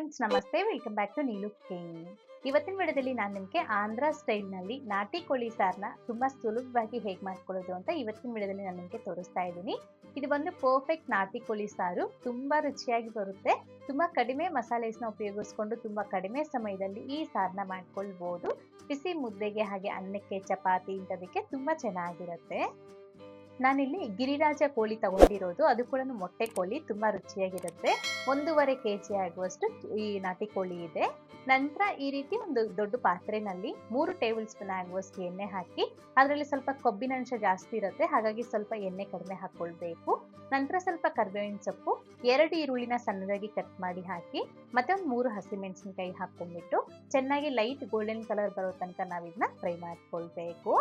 Friends ನಮಸ್ತೆ. Welcome back to Neelu king ಇವತ್ತಿನ ವಿಡಿಯೋದಲ್ಲಿ ನಾನು ನಿಮಗೆ ಆಂಧ್ರ ಸ್ಟೈಲ್ನಲ್ಲಿ ನಾಟಿ ಕೋಳಿ ಸಾರನ್ನ ತುಂಬ ಸುಲಭವಾಗಿ ಹೇಗೆ ಮಾಡ್ಕೊಳ್ಳೋದು ಅಂತ ಇವತ್ತಿನ ವಿಡಿಯೋದಲ್ಲಿ ನಾನು ನಿಮಗೆ ತೋರಿಸ್ತಾ ಇದ್ದೀನಿ. ಇದು ಬಂದು ಪರ್ಫೆಕ್ಟ್ ನಾಟಿ ಕೋಳಿ ಸಾರು. ತುಂಬ ರುಚಿಯಾಗಿ ಬರುತ್ತೆ. ತುಂಬ ಕಡಿಮೆ ಮಸಾಲೆಸ್ನ ಉಪಯೋಗಿಸ್ಕೊಂಡು ತುಂಬ ಕಡಿಮೆ ಸಮಯದಲ್ಲಿ ಈ ಸಾರನ್ನ ಮಾಡ್ಕೊಳ್ಬೋದು. ಬಿಸಿ ಮುದ್ದೆಗೆ ಹಾಗೆ ಅನ್ನಕ್ಕೆ, ಚಪಾತಿ ಇಂಥದಕ್ಕೆ ತುಂಬ ಚೆನ್ನಾಗಿರುತ್ತೆ. ನಾನಿಲ್ಲಿ ಗಿರಿರಾಜ ಕೋಳಿ ತಗೊಂಡಿರೋದು. ಅದು ಕೂಡ ಮೊಟ್ಟೆ ಕೋಳಿ, ತುಂಬ ರುಚಿಯಾಗಿರುತ್ತೆ. ಒಂದೂವರೆ ಕೆ ಜಿ ಆಗುವಷ್ಟು ಈ ನಾಟಿ ಕೋಳಿ ಇದೆ. ನಂತರ ಈ ರೀತಿ ಒಂದು ದೊಡ್ಡ ಪಾತ್ರೆನಲ್ಲಿ ಮೂರು ಟೇಬಲ್ ಸ್ಪೂನ್ ಆಗುವಷ್ಟು ಎಣ್ಣೆ ಹಾಕಿ, ಅದರಲ್ಲಿ ಸ್ವಲ್ಪ ಕೊಬ್ಬಿನಂಶ ಜಾಸ್ತಿ ಇರುತ್ತೆ. ಹಾಗಾಗಿ ಸ್ವಲ್ಪ ಎಣ್ಣೆ ಕಡಿಮೆ ಹಾಕ್ಕೊಳ್ಬೇಕು ನಂತರ ಸ್ವಲ್ಪ ಕರಿಬೇವಿನ ಸೊಪ್ಪು, ಎರಡು ಈರುಳ್ಳಿನ ಸಣ್ಣದಾಗಿ ಕಟ್ ಮಾಡಿ ಹಾಕಿ, ಮತ್ತೆ ಒಂದು ಮೂರು ಹಸಿಮೆಣಸಿನಕಾಯಿ ಹಾಕೊಂಡ್ಬಿಟ್ಟು ಚೆನ್ನಾಗಿ ಲೈಟ್ ಗೋಲ್ಡನ್ ಕಲರ್ ಬರೋ ತನಕ ನಾವಿದನ್ನ ಫ್ರೈ ಮಾಡ್ಕೊಳ್ಬೇಕು.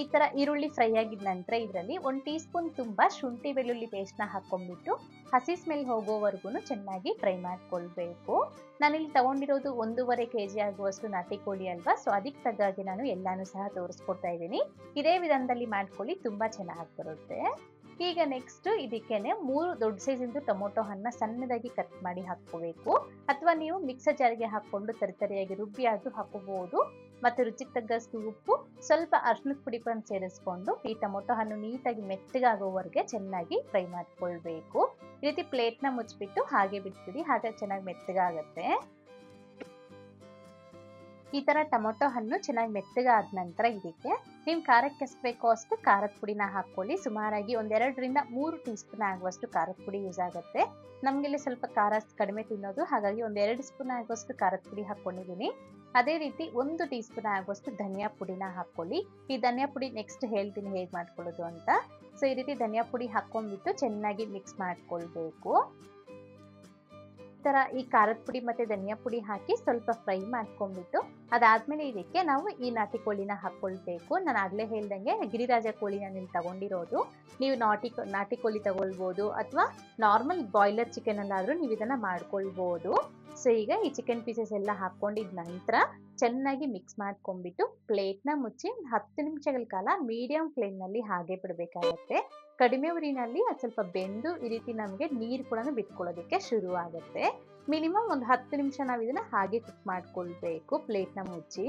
ಈ ತರ ಈರುಳ್ಳಿ ಫ್ರೈ ಆಗಿದ ನಂತರ ಇದರಲ್ಲಿ ಒಂದು ಟೀ ಸ್ಪೂನ್ ತುಂಬ ಶುಂಠಿ ಬೆಳ್ಳುಳ್ಳಿ ಪೇಸ್ಟ್ನ ಹಾಕೊಂಡ್ಬಿಟ್ಟು ಹಸಿ ಸ್ಮೆಲ್ ಹೋಗೋವರೆಗೂ ಚೆನ್ನಾಗಿ ಫ್ರೈ ಮಾಡ್ಕೊಳ್ಬೇಕು. ನಾನಿಲ್ಲಿ ತಗೊಂಡಿರೋದು ಒಂದೂವರೆ ಕೆ ಜಿ ಆಗುವಷ್ಟು ನಾಟಿ ಕೋಳಿ ಅಲ್ವಾ ಸೊ ಅದಕ್ಕೆ ತಗ್ಗಾಗಿ ನಾನು ಎಲ್ಲಾನು ಸಹ ತೋರಿಸ್ಕೊಡ್ತಾ ಇದ್ದೀನಿ. ಇದೇ ವಿಧಾನದಲ್ಲಿ ಮಾಡ್ಕೊಳ್ಳಿ, ತುಂಬಾ ಚೆನ್ನಾಗಿ ಬರುತ್ತೆ. ಈಗ ನೆಕ್ಸ್ಟ್ ಇದಕ್ಕೆ ಮೂರು ದೊಡ್ಡ ಸೈಜಿಂದು ಟೊಮೊಟೊ ಹಣ್ಣ ಸಣ್ಣದಾಗಿ ಕಟ್ ಮಾಡಿ ಹಾಕ್ಕೋಬೇಕು. ಅಥವಾ ನೀವು ಮಿಕ್ಸರ್ ಜಾರಿಗೆ ಹಾಕೊಂಡು ತರಿತರಿಯಾಗಿ ರುಬ್ಬಿ ಆದ್ರೂ ಹಾಕೋಬಹುದು ಮತ್ತೆ ರುಚಿಗೆ ತಗ್ಗಷ್ಟು ಉಪ್ಪು, ಸ್ವಲ್ಪ ಅರ್ಶಿನದ ಪುಡಿ ಕೂಡ ಸೇರಿಸ್ಕೊಂಡು ಈ ಟೊಮೊಟೊ ಹಣ್ಣು ನೀಟಾಗಿ ಮೆತ್ತಗಾಗೋವರೆಗೆ ಚೆನ್ನಾಗಿ ಫ್ರೈ ಮಾಡ್ಕೊಳ್ಬೇಕು. ಈ ರೀತಿ ಪ್ಲೇಟ್ನ ಮುಚ್ಚಿಬಿಟ್ಟು ಹಾಗೆ ಬಿಟ್ಬಿಡಿ ಹಾಗೆ ಚೆನ್ನಾಗಿ ಮೆತ್ತಗಾಗತ್ತೆ. ಈ ತರ ಟೊಮೊಟೊ ಹಣ್ಣು ಚೆನ್ನಾಗಿ ಮೆತ್ತಗಾದ ನಂತರ ಇದಕ್ಕೆ ನಿಮ್ ಖಾರಕ್ಕೆ ಬೇಕೋ ಅಷ್ಟು ಖಾರದ ಪುಡಿನ ಹಾಕೊಳ್ಳಿ ಸುಮಾರಾಗಿ ಒಂದೆರಡರಿಂದ ಮೂರು ಟೀ ಸ್ಪೂನ್ ಆಗುವಷ್ಟು ಖಾರದ ಪುಡಿ ಯೂಸ್ ಆಗುತ್ತೆ. ನಮಗೆಲ್ಲ ಸ್ವಲ್ಪ ಖಾರ ಕಡಿಮೆ ತಿನ್ನೋದು, ಹಾಗಾಗಿ ಒಂದೆರಡು ಸ್ಪೂನ್ ಆಗುವಷ್ಟು ಖಾರದ ಪುಡಿ ಹಾಕ್ಕೊಂಡಿದ್ದೀನಿ ಅದೇ ರೀತಿ ಒಂದು ಟೀ ಸ್ಪೂನ್ ಆಗುವಷ್ಟು ಧನಿಯಾ ಪುಡಿನ ಹಾಕೊಳ್ಳಿ ಈ ಧನಿಯಾ ಪುಡಿ ನೆಕ್ಸ್ಟ್ ಹೇಳ್ತೀನಿ ಹೇಗೆ ಮಾಡ್ಕೊಳ್ಳೋದು ಅಂತ. ಸೊ ಈ ರೀತಿ ಧನಿಯಾ ಪುಡಿ ಹಾಕೊಂಡ್ಬಿಟ್ಟು ಚೆನ್ನಾಗಿ ಮಿಕ್ಸ್ ಮಾಡ್ಕೊಳ್ಬೇಕು. ತರ ಈ ಖಾರದ ಪುಡಿ ಮತ್ತೆ ಧನಿಯಾ ಪುಡಿ ಹಾಕಿ ಸ್ವಲ್ಪ ಫ್ರೈ ಮಾಡ್ಕೊಂಡ್ಬಿಟ್ಟು ಅದಾದ್ಮೇಲೆ ಇದಕ್ಕೆ ನಾವು ಈ ನಾಟಿ ಕೋಳಿನ ಹಾಕೊಳ್ಬೇಕು ನಾನು ಆಗ್ಲೇ ಹೇಳ್ದಂಗೆ ಗಿರಿರಾಜ ಕೋಳಿನ ನೀವು ತಗೊಂಡಿರೋದು. ನೀವು ನಾಟಿ ನಾಟಿ ಕೋಳಿ ತಗೊಳ್ಬೋದು ಅಥವಾ ನಾರ್ಮಲ್ ಬಾಯ್ಲರ್ ಚಿಕನ್ ಅಲ್ಲಾದ್ರೂ ನೀವು ಇದನ್ನ ಮಾಡ್ಕೊಳ್ಬೋದು. ಸೊ ಈಗ ಈ ಚಿಕನ್ ಪೀಸಸ್ ಎಲ್ಲ ಹಾಕೊಂಡಿದ ನಂತರ ಚೆನ್ನಾಗಿ ಮಿಕ್ಸ್ ಮಾಡ್ಕೊಂಡ್ಬಿಟ್ಟು ಪ್ಲೇಟ್ನ ಮುಚ್ಚಿ ಹತ್ತು ನಿಮಿಷಗಳ ಕಾಲ ಮೀಡಿಯಂ ಫ್ಲೇಮ್ನಲ್ಲಿ ಹಾಗೆ ಬಿಡಬೇಕಾಗತ್ತೆ. ಕಡಿಮೆ ಉರಿನಲ್ಲಿ ಅದು ಸ್ವಲ್ಪ ಬೆಂದು ಈ ರೀತಿ ನಮಗೆ ನೀರು ಕೂಡ ಬಿಟ್ಕೊಳ್ಳೋದಕ್ಕೆ ಶುರು ಆಗುತ್ತೆ. ಮಿನಿಮಮ್ ಒಂದು ಹತ್ತು ನಿಮಿಷ ನಾವು ಇದನ್ನ ಹಾಗೆ ಕುಕ್ ಮಾಡ್ಕೊಳ್ಬೇಕು ಪ್ಲೇಟ್ನ ಮುಚ್ಚಿ.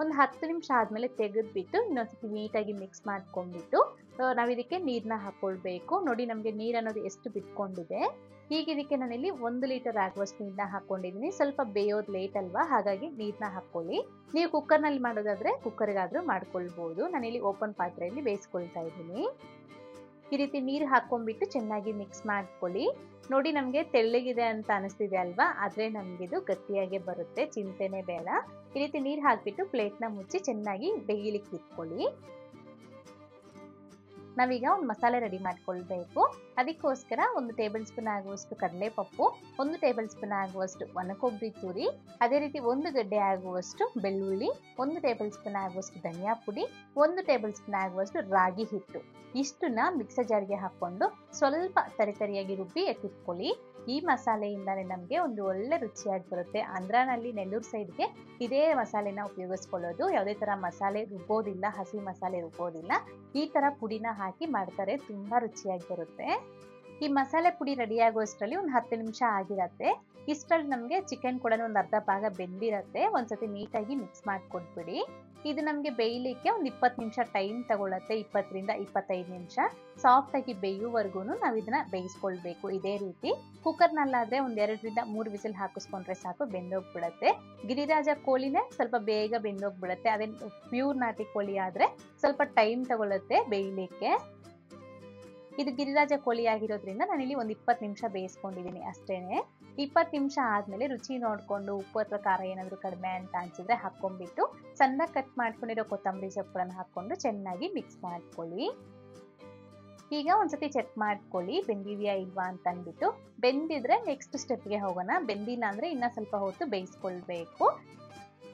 ಒಂದು ಹತ್ತು ನಿಮಿಷ ಆದಮೇಲೆ ತೆಗೆದ್ಬಿಟ್ಟು ಇನ್ನೊಂದ್ಸತಿ ನೀಟಾಗಿ ಮಿಕ್ಸ್ ಮಾಡ್ಕೊಂಡ್ಬಿಟ್ಟು ನಾವು ಇದಕ್ಕೆ ನೀರನ್ನ ಹಾಕೊಳ್ಬೇಕು. ನೋಡಿ ನಮಗೆ ನೀರು ಅನ್ನೋದು ಎಷ್ಟು ಬಿಟ್ಕೊಂಡಿದೆ. ಈಗ ಇದಕ್ಕೆ ನಾನಿಲ್ಲಿ ಒಂದು ಲೀಟರ್ ಆಗುವಷ್ಟು ನೀರನ್ನ ಹಾಕೊಂಡಿದ್ದೀನಿ ಸ್ವಲ್ಪ ಬೇಯೋದು ಲೇಟ್ ಅಲ್ವಾ? ಹಾಗಾಗಿ ನೀರನ್ನ ಹಾಕೊಳ್ಳಿ. ನೀವು ಕುಕ್ಕರ್ನಲ್ಲಿ ಮಾಡೋದಾದ್ರೆ ಕುಕ್ಕರ್ಗಾದ್ರೂ ಮಾಡ್ಕೊಳ್ಬೋದು. ನಾನಿಲ್ಲಿ ಓಪನ್ ಪಾತ್ರೆಯಲ್ಲಿ ಬೇಯಿಸ್ಕೊಳ್ತಾ ಇದ್ದೀನಿ. ಈ ರೀತಿ ನೀರು ಹಾಕೊಂಡ್ಬಿಟ್ಟು ಚೆನ್ನಾಗಿ ಮಿಕ್ಸ್ ಮಾಡ್ಕೊಳ್ಳಿ. ನೋಡಿ ನಮಗೆ ತೆಳ್ಳಗಿದೆ ಅಂತ ಅನಿಸ್ತಿದೆ ಅಲ್ವಾ? ಆದರೆ ನಮಗಿದು ಗಟ್ಟಿಯಾಗಿ ಬರುತ್ತೆ. ಚಿಂತೆನೇ ಬೇಡ. ಈ ರೀತಿ ನೀರು ಹಾಕ್ಬಿಟ್ಟು ಪ್ಲೇಟ್ನ ಮುಚ್ಚಿ ಚೆನ್ನಾಗಿ ಬೇಯಲಿಕ್ಕೆ ಇಟ್ಕೊಳ್ಳಿ. ನಾವೀಗ ಒಂದು ಮಸಾಲೆ ರೆಡಿ ಮಾಡ್ಕೊಳ್ಬೇಕು. ಅದಕ್ಕೋಸ್ಕರ ಒಂದು ಟೇಬಲ್ ಸ್ಪೂನ್ ಆಗುವಷ್ಟು ಕಡಲೆಪಪ್ಪು, ಒಂದು ಟೇಬಲ್ ಸ್ಪೂನ್ ಆಗುವಷ್ಟು ಒಣಕೊಬ್ಬರಿ ತುರಿ, ಅದೇ ರೀತಿ ಒಂದು ಗಡ್ಡೆ ಆಗುವಷ್ಟು ಬೆಳ್ಳುಳ್ಳಿ, ಒಂದು ಟೇಬಲ್ ಸ್ಪೂನ್ ಆಗುವಷ್ಟು ಧನಿಯಾ ಪುಡಿ, ಒಂದು ಟೇಬಲ್ ಸ್ಪೂನ್ ಆಗುವಷ್ಟು ರಾಗಿ ಹಿಟ್ಟು. ಇಷ್ಟನ್ನ ಮಿಕ್ಸರ್ ಜಾರ್ಗೆ ಹಾಕ್ಕೊಂಡು ಸ್ವಲ್ಪ ತರಿತರಿಯಾಗಿ ರುಬ್ಬಿ ಎತ್ತಿಟ್ಕೊಳ್ಳಿ. ಈ ಮಸಾಲೆಯಿಂದಾನೇ ನಮಗೆ ಒಂದು ಒಳ್ಳೆ ರುಚಿಯಾಗಿ ಬರುತ್ತೆ. ಆಂಧ್ರನಲ್ಲಿ, ನೆಲ್ಲೂರು ಸೈಡ್ಗೆ ಇದೇ ಮಸಾಲೆನ ಉಪಯೋಗಿಸ್ಕೊಳ್ಳೋದು. ಯಾವುದೇ ಥರ ಮಸಾಲೆ ರುಬ್ಬೋದಿಲ್ಲ, ಹಸಿ ಮಸಾಲೆ ರುಬ್ಬೋದಿಲ್ಲ. ಈ ಥರ ಪುಡಿನ ಹಾಕಿ ಮಾಡ್ತಾರೆ, ತುಂಬ ರುಚಿಯಾಗಿರುತ್ತೆ. ಈ ಮಸಾಲೆ ಪುಡಿ ರೆಡಿ ಆಗುವಷ್ಟರಲ್ಲಿ ಒಂದು ಹತ್ತು ನಿಮಿಷ ಆಗಿರತ್ತೆ. ಇಷ್ಟರಲ್ಲಿ ನಮಗೆ ಚಿಕನ್ ಕೂಡ ಒಂದು ಅರ್ಧ ಭಾಗ ಬೆಂದಿರತ್ತೆ. ಒಂದ್ಸತಿ ನೀಟಾಗಿ ಮಿಕ್ಸ್ ಮಾಡಿಕೊಟ್ಬಿಡಿ ಇದು ನಮಗೆ ಬೇಯಲಿಕ್ಕೆ ಒಂದು ಇಪ್ಪತ್ತು ನಿಮಿಷ ಟೈಮ್ ತಗೊಳತ್ತೆ, ಇಪ್ಪತ್ತರಿಂದ ಇಪ್ಪತ್ತೈದು ನಿಮಿಷ. ಸಾಫ್ಟ್ ಆಗಿ ಬೇಯುವವರೆಗೂ ನಾವು ಇದನ್ನ ಬೇಯಿಸ್ಕೊಳ್ಬೇಕು. ಇದೇ ರೀತಿ ಕುಕ್ಕರ್ನಲ್ಲಾದ್ರೆ ಒಂದ್ ಎರಡರಿಂದ ಮೂರು ವಿಸಿಲ್ ಹಾಕಿಸ್ಕೊಂಡ್ರೆ ಸಾಕು, ಬೆಂದೋಗ್ಬಿಡತ್ತೆ. ಗಿರಿರಾಜ ಕೋಳಿನೇ ಸ್ವಲ್ಪ ಬೇಗ ಬೆಂದೋಗ್ಬಿಡತ್ತೆ. ಅದೇ ಪ್ಯೂರ್ ನಾಟಿ ಕೋಳಿ ಆದ್ರೆ ಸ್ವಲ್ಪ ಟೈಮ್ ತಗೊಳತ್ತೆ ಬೇಯಲಿಕ್ಕೆ. ಇದು ಗಿರಿರಾಜ ಕೋಳಿ ಆಗಿರೋದ್ರಿಂದ ನಾನಿಲ್ಲಿ ಒಂದು ಇಪ್ಪತ್ತು ನಿಮಿಷ ಬೇಯಿಸ್ಕೊಂಡಿದ್ದೀನಿ ಅಷ್ಟೇನೆ. ಇಪ್ಪತ್ತು ನಿಮಿಷ ಆದಮೇಲೆ ರುಚಿ ನೋಡಿಕೊಂಡು ಉಪ್ಪು ಅಥವಾ ಖಾರ ಏನಾದರೂ ಕಡಿಮೆ ಅಂತ ಅನ್ಸಿದ್ರೆ ಹಾಕ್ಕೊಂಡ್ಬಿಟ್ಟು ಸಣ್ಣ ಕಟ್ ಮಾಡ್ಕೊಂಡಿರೋ ಕೊತ್ತಂಬರಿ ಸೊಪ್ಪುಗಳನ್ನು ಹಾಕ್ಕೊಂಡು ಚೆನ್ನಾಗಿ ಮಿಕ್ಸ್ ಮಾಡ್ಕೊಳ್ಳಿ. ಈಗ ಒಂದ್ಸತಿ ಚೆಕ್ ಮಾಡ್ಕೊಳ್ಳಿ, ಬೆಂದಿದೆಯಾ ಇಲ್ವಾ ಅಂತ ಅಂದ್ಬಿಟ್ಟು. ಬೆಂದಿದ್ರೆ ನೆಕ್ಸ್ಟ್ ಸ್ಟೆಪ್ಗೆ ಹೋಗೋಣ. ಬೆಂದಿಲ್ಲ ಅಂದರೆ ಇನ್ನೂ ಸ್ವಲ್ಪ ಹೊತ್ತು ಬೇಯಿಸ್ಕೊಳ್ಬೇಕು.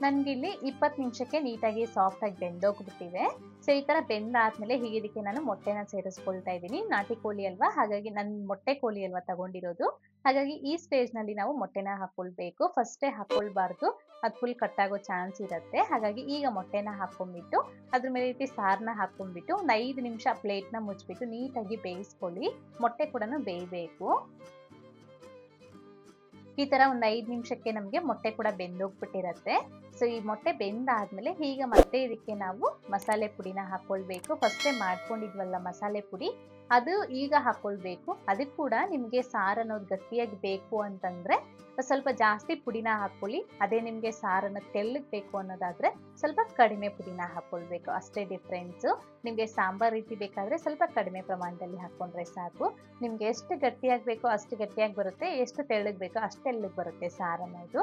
ನನಗಿಲ್ಲಿ ಇಪ್ಪತ್ತು ನಿಮಿಷಕ್ಕೆ ನೀಟಾಗಿ ಸಾಫ್ಟಾಗಿ ಬೆಂದೋಗ್ಬಿಟ್ಟಿವೆ ಸೊ ಈ ಥರ ಬೆಂದಾದ್ಮೇಲೆ ಹೀಗೆ ಇದಕ್ಕೆ ನಾನು ಮೊಟ್ಟೆನ ಸೇರಿಸ್ಕೊಳ್ತಾ ಇದ್ದೀನಿ. ನಾಟಿ ಕೋಳಿ ಅಲ್ವಾ? ಹಾಗಾಗಿ ನನ್ನ ಮೊಟ್ಟೆ ಕೋಳಿ ಅಲ್ವಾ ತಗೊಂಡಿರೋದು. ಹಾಗಾಗಿ ಈ ಸ್ಟೇಜ್ನಲ್ಲಿ ನಾವು ಮೊಟ್ಟೆನ ಹಾಕೊಳ್ಬೇಕು. ಫಸ್ಟೇ ಹಾಕೊಳ್ಬಾರ್ದು. ಅದು ಫುಲ್ ಕಟ್ಟಾಗೋ ಚಾನ್ಸ್ ಇರುತ್ತೆ. ಹಾಗಾಗಿ ಈಗ ಮೊಟ್ಟೆನ ಹಾಕೊಂಡ್ಬಿಟ್ಟು, ಅದ್ರ ಮೇಲೆ ರೀತಿ ಸಾರನ್ನ ಹಾಕೊಂಡ್ಬಿಟ್ಟು ಒಂದು ಐದು ನಿಮಿಷ ಪ್ಲೇಟ್ನ ಮುಚ್ಚಿಬಿಟ್ಟು ನೀಟಾಗಿ ಬೇಯಿಸ್ಕೊಳ್ಳಿ. ಮೊಟ್ಟೆ ಕೂಡ ಬೇಯಬೇಕು. ಈ ತರ ಒಂದು ಐದು ನಿಮಿಷಕ್ಕೆ ನಮಗೆ ಮೊಟ್ಟೆ ಕೂಡ ಬೆಂದೋಗ್ಬಿಟ್ಟಿರತ್ತೆ. ಸೊ ಈ ಮೊಟ್ಟೆ ಬೆಂದಾದ್ಮೇಲೆ ಈಗ ಮತ್ತೆ ಇದಕ್ಕೆ ನಾವು ಮಸಾಲೆ ಪುಡಿನ ಹಾಕೊಳ್ಬೇಕು. ಫಸ್ಟೇ ಮಾಡ್ಕೊಂಡಿದ್ವಲ್ಲ ಮಸಾಲೆ ಪುಡಿ, ಅದು ಈಗ ಹಾಕೊಳ್ಬೇಕು. ಅದಕ್ಕೆ ಕೂಡ ನಿಮಗೆ ಸಾರು ಅನ್ನೋದು ಗಟ್ಟಿಯಾಗಿ ಬೇಕು ಅಂತಂದ್ರೆ ಸ್ವಲ್ಪ ಜಾಸ್ತಿ ಪುಡಿನ ಹಾಕೊಳ್ಳಿ ಅದೇ ನಿಮಗೆ ಸಾರನ್ನು ತೆಳ್ಳಗೆ ಬೇಕು ಅನ್ನೋದಾದ್ರೆ ಸ್ವಲ್ಪ ಕಡಿಮೆ ಪುಡಿನ ಹಾಕೊಳ್ಬೇಕು. ಅಷ್ಟೇ ಡಿಫ್ರೆನ್ಸು ನಿಮಗೆ ಸಾಂಬಾರ್ ರೀತಿ ಬೇಕಾದ್ರೆ ಸ್ವಲ್ಪ ಕಡಿಮೆ ಪ್ರಮಾಣದಲ್ಲಿ ಹಾಕೊಂಡ್ರೆ ಸಾಕು. ನಿಮ್ಗೆ ಎಷ್ಟು ಗಟ್ಟಿಯಾಗಿ ಬೇಕೋ ಅಷ್ಟು ಗಟ್ಟಿಯಾಗಿ ಬರುತ್ತೆ, ಎಷ್ಟು ತೆಳ್ಳಗೆ ಬೇಕೋ ಅಷ್ಟು ತೆಳ್ಳಗೆ ಬರುತ್ತೆ ಸಾರು ಅನ್ನೋದು.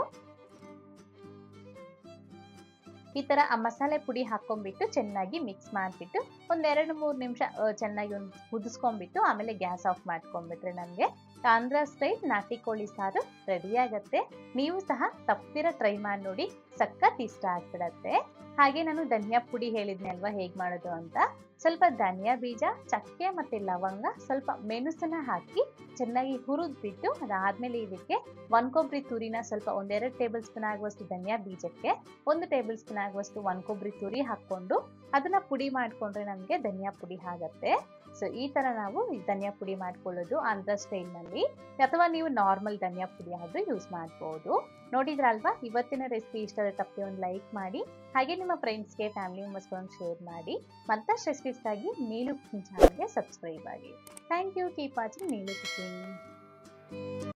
ಈ ತರ ಆ ಮಸಾಲೆ ಪುಡಿ ಹಾಕೊಂಡ್ಬಿಟ್ಟು ಚೆನ್ನಾಗಿ ಮಿಕ್ಸ್ ಮಾಡಿಬಿಟ್ಟು ಒಂದೆರಡು ಮೂರು ನಿಮಿಷ ಚೆನ್ನಾಗಿ ಒಂದು ಕುದಿಸ್ಕೊಂಡ್ಬಿಟ್ಟು ಆಮೇಲೆ ಗ್ಯಾಸ್ ಆಫ್ ಮಾಡ್ಕೊಂಡ್ಬಿಟ್ರೆ ನಮಗೆ ಆಂಧ್ರ ಸ್ಟೈಲ್ ನಾಟಿ ಕೋಳಿ ಸಾರು ರೆಡಿ ಆಗತ್ತೆ. ನೀವು ಸಹ ತಪ್ಪಿರ ಟ್ರೈ ಮಾಡಿ ನೋಡಿ, ಸಖತ್ ಇಷ್ಟ ಆಗ್ಬಿಡತ್ತೆ. ಹಾಗೆ ನಾನು ಧನಿಯಾ ಪುಡಿ ಹೇಳಿದ್ನಲ್ವಾ ಹೇಗೆ ಮಾಡೋದು ಅಂತ? ಸ್ವಲ್ಪ ಧನಿಯಾ ಬೀಜ, ಚಕ್ಕೆ ಮತ್ತೆ ಲವಂಗ, ಸ್ವಲ್ಪ ಮೆಣಸನ್ನ ಹಾಕಿ ಚೆನ್ನಾಗಿ ಹುರಿದ್ಬಿಟ್ಟು ಅದಾದ್ಮೇಲೆ ಇದಕ್ಕೆ ಒನ್ ಕೊಬ್ಬರಿ ತುರಿನ ಸ್ವಲ್ಪ ಒಂದೆರಡು ಟೇಬಲ್ ಸ್ಪೂನ್ ಆಗುವಷ್ಟು ಧನಿಯಾ ಬೀಜಕ್ಕೆ, ಒಂದು ಟೇಬಲ್ ಸ್ಪೂನ್ ಆಗುವಷ್ಟು ಒನ್ ಕೊಬ್ಬರಿ ತುರಿ ಹಾಕೊಂಡು ಅದನ್ನ ಪುಡಿ ಮಾಡ್ಕೊಂಡ್ರೆ ನಮಗೆ ಧನಿಯಾ ಪುಡಿ ಆಗತ್ತೆ. ಸೊ ಈ ತರ ನಾವು ಧನಿಯಾ ಪುಡಿ ಮಾಡ್ಕೊಳ್ಳೋದು ಆಂಧ್ರ ಸ್ಟೈಲ್ನಲ್ಲಿ ಅಥವಾ ನೀವು ನಾರ್ಮಲ್ ಧನಿಯಾ ಪುಡಿ ಆದರೂ ಯೂಸ್ ಮಾಡ್ಬೋದು. ನೋಡಿದ್ರಲ್ವಾ ಇವತ್ತಿನ ರೆಸಿಪಿ ಇಷ್ಟ ಆದ್ರೆ ತಪ್ಪದೆ ಒಂದು ಲೈಕ್ ಮಾಡಿ, ಹಾಗೆ ನಿಮ್ಮ ಫ್ರೆಂಡ್ಸ್ಗೆ ಫ್ಯಾಮಿಲಿ ಮೆಂಬರ್ಸ್ಗಳನ್ನು ಶೇರ್ ಮಾಡಿ. ಮತ್ತಷ್ಟು ರೆಸಿಪೀಸ್ಗಾಗಿ ನೀಲು ಚಾನಲ್ಗೆ ಸಬ್ಸ್ಕ್ರೈಬ್ ಆಗಿ. Thank you keep watching Neelu cooking